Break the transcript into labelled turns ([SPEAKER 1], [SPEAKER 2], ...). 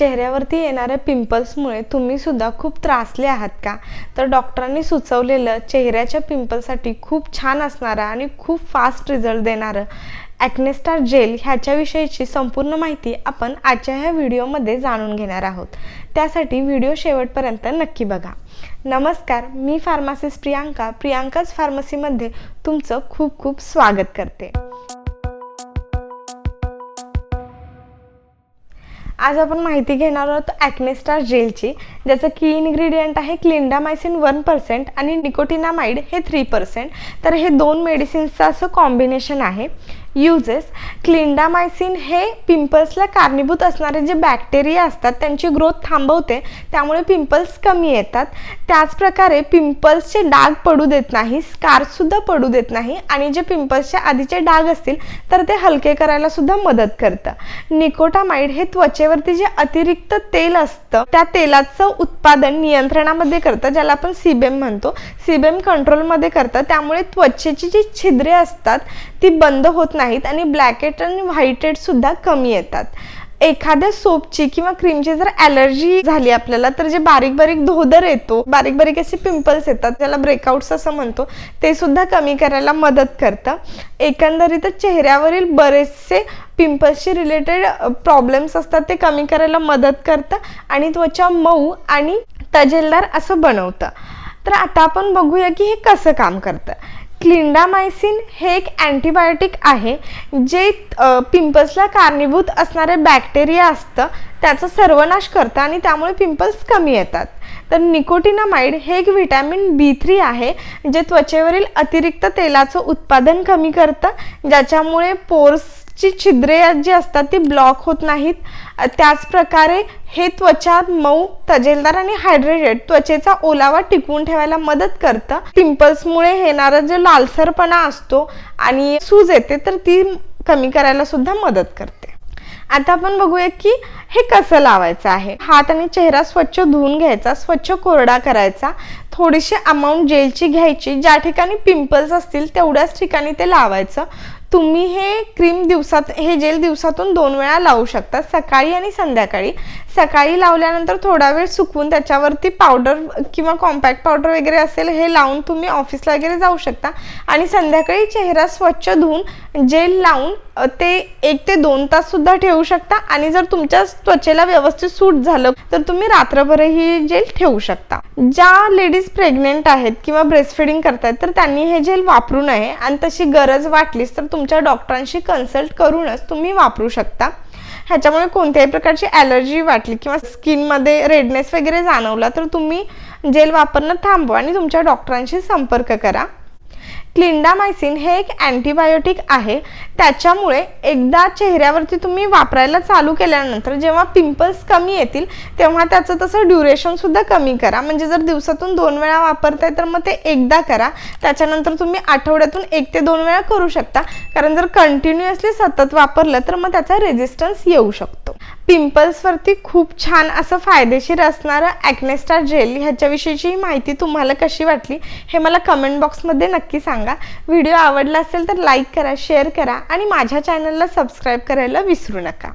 [SPEAKER 1] चेहऱ्यावरती येणाऱ्या पिंपल्समुळे तुम्ही सुद्धा खूप त्रासले आहात का? तर डॉक्टरांनी सुचवलेलं चेहऱ्याच्या पिंपल्ससाठी खूप छान असणारं आणि खूप फास्ट रिझल्ट देणारं ॲक्नेस्टार जेल ह्याच्याविषयीची संपूर्ण माहिती आपण आजच्या ह्या व्हिडिओमध्ये जाणून घेणार आहोत. त्यासाठी व्हिडिओ शेवटपर्यंत नक्की बघा. नमस्कार मी फार्मासिस्ट प्रियांका. प्रियांकाच फार्मसीमध्ये तुमचं खूप खूप स्वागत करते. आज आपण माहिती घेणार आहोत ॲक्नेस्टार जेलची ज्याचं की इन्ग्रेडियंट आहे क्लिंडामायसिन वन पर्सेंट आणि निकोटिनामाइड हे थ्री पर्सेंट तर हे दोन मेडिसिन्सचं असं कॉम्बिनेशन आहे. युजेस क्लिंडामायसिन हे पिंपल्सला कारणीभूत असणारे जे बॅक्टेरिया असतात त्यांची ग्रोथ थांबवते. त्यामुळे पिंपल्स कमी येतात. त्याचप्रकारे पिंपल्सचे डाग पडू देत नाही स्कारसुद्धा पडू देत नाही. आणि जे पिंपल्सचे आधीचे डाग असतील तर ते हलके करायला सुद्धा मदत करतं. निकोटामाइड हे त्वचेवरती जे अतिरिक्त तेल असतं त्या तेलाचं उत्पादन नियंत्रणामध्ये करतं ज्याला आपण सीबेम म्हणतो. सीबेम कंट्रोलमध्ये करतं. त्यामुळे त्वचेची जी छिद्रे असतात ती बंद होत नाहीत आणि ब्लॅकेट आणि व्हाईटेड सुद्धा कमी येतात. एखाद्या सोपची किंवा क्रीमची जर ॲलर्जी झाली आपल्याला तर जे बारीक बारीक धोदर येतो बारीक बारीक असे पिंपल्स येतात त्याला ब्रेकआउट्स असं म्हणतो ते सुद्धा कमी करायला मदत करतं. एकंदरीतच चेहऱ्यावरील बरेचसे पिंपल्सशी रिलेटेड प्रॉब्लेम्स असतात ते कमी करायला मदत करतं आणि त्वचा मऊ आणि तजेलदार असं बनवतं. तर आता आपण बघूया की हे कसं काम करतं. क्लिंडामायसिन हे एक अँटीबायोटिक आहे जे पिंपल्सला कारणीभूत असणारे बॅक्टेरिया असतं त्याचा सर्वनाश करतं आणि त्यामुळे पिंपल्स कमी येतात. तर निकोटिनामाइड हे एक व्हिटॅमिन बी थ्री आहे जे त्वचेवरील अतिरिक्त तेलाचं उत्पादन कमी करतं ज्याच्यामुळे पोर्स ची छिद्रे जी असतात ती ब्लॉक होत नाहीत. त्याचप्रकारे हे त्वचा मऊ तजेलदार आणि हायड्रेटेड त्वचेचा ओलावा टिकवून ठेवायला मदत करतं. पिंपल्समुळे येणारा जो लालसरपणा असतो आणि सूज येते तर ती कमी करायला सुद्धा मदत करते. आता आपण बघूया की हे कसं लावायचं आहे. हात आणि चेहरा स्वच्छ धुवून घ्यायचा स्वच्छ कोरडा करायचा. थोडीशी अमाऊंट जेलची घ्यायची. ज्या ठिकाणी पिंपल्स असतील तेवढ्याच ठिकाणी ते लावायचं. तुम्ही हे क्रीम दिवसात हे जेल दिवसातून दोन वेळा लावू शकता सकाळी आणि संध्याकाळी. सकाळी लावल्यानंतर थोडा वेळ सुकवून त्याच्यावरती पावडर किंवा कॉम्पॅक्ट पावडर वगैरे असेल हे लावून तुम्ही ऑफिसला वगैरे जाऊ शकता. आणि संध्याकाळी चेहरा स्वच्छ धुवून जेल लावून ते एक ते दोन तास सुद्धा ठेवू शकता. आणि जर तुमच्या त्वचेला व्यवस्थित सूट झालं तर तुम्ही रात्रभरही जेल ठेवू शकता. ज्या लेडीज प्रेग्नेंट आहेत किंवा ब्रेस्टफिडिंग करतायत तर त्यांनी हे जेल वापरू नये. आणि तशी गरज वाटलीच तर तुमच्या डॉक्टरांशी कन्सल्ट करूनच तुम्ही वापरू शकता. ह्याच्यामुळे कोणत्याही प्रकारची ॲलर्जी वाटली किंवा स्किनमध्ये रेडनेस वगैरे जाणवला तर तुम्ही जेल वापरणं थांबवा आणि तुमच्या डॉक्टरांशी संपर्क करा. क्लिंडामायसिन हे एक अँटीबायोटिक आहे. त्याच्यामुळे एकदा चेहऱ्यावरती तुम्ही वापरायला चालू केल्यानंतर जेव्हा पिंपल्स कमी येतील तेव्हा त्याचं तसं ड्युरेशनसुद्धा कमी करा. म्हणजे जर दिवसातून दोन वेळा वापरताय तर मग ते एकदा करा. त्याच्यानंतर तुम्ही आठवड्यातून एक ते दोन वेळा करू शकता. कारण जर कंटिन्युअसली सतत वापरलं तर मग त्याचा रेजिस्टन्स येऊ शकतो. पिंपल्सवरती खूप छान असं फायदेशीर असणारं ॲक्नेस्टार जेल ह्याच्याविषयीची माहिती तुम्हाला कशी वाटली हे मला कमेंट बॉक्समध्ये नक्की सांगा. व्हिडिओ आवडला असेल तर लाईक करा शेअर करा आणि माझ्या चॅनलला सबस्क्राईब करायला विसरू नका.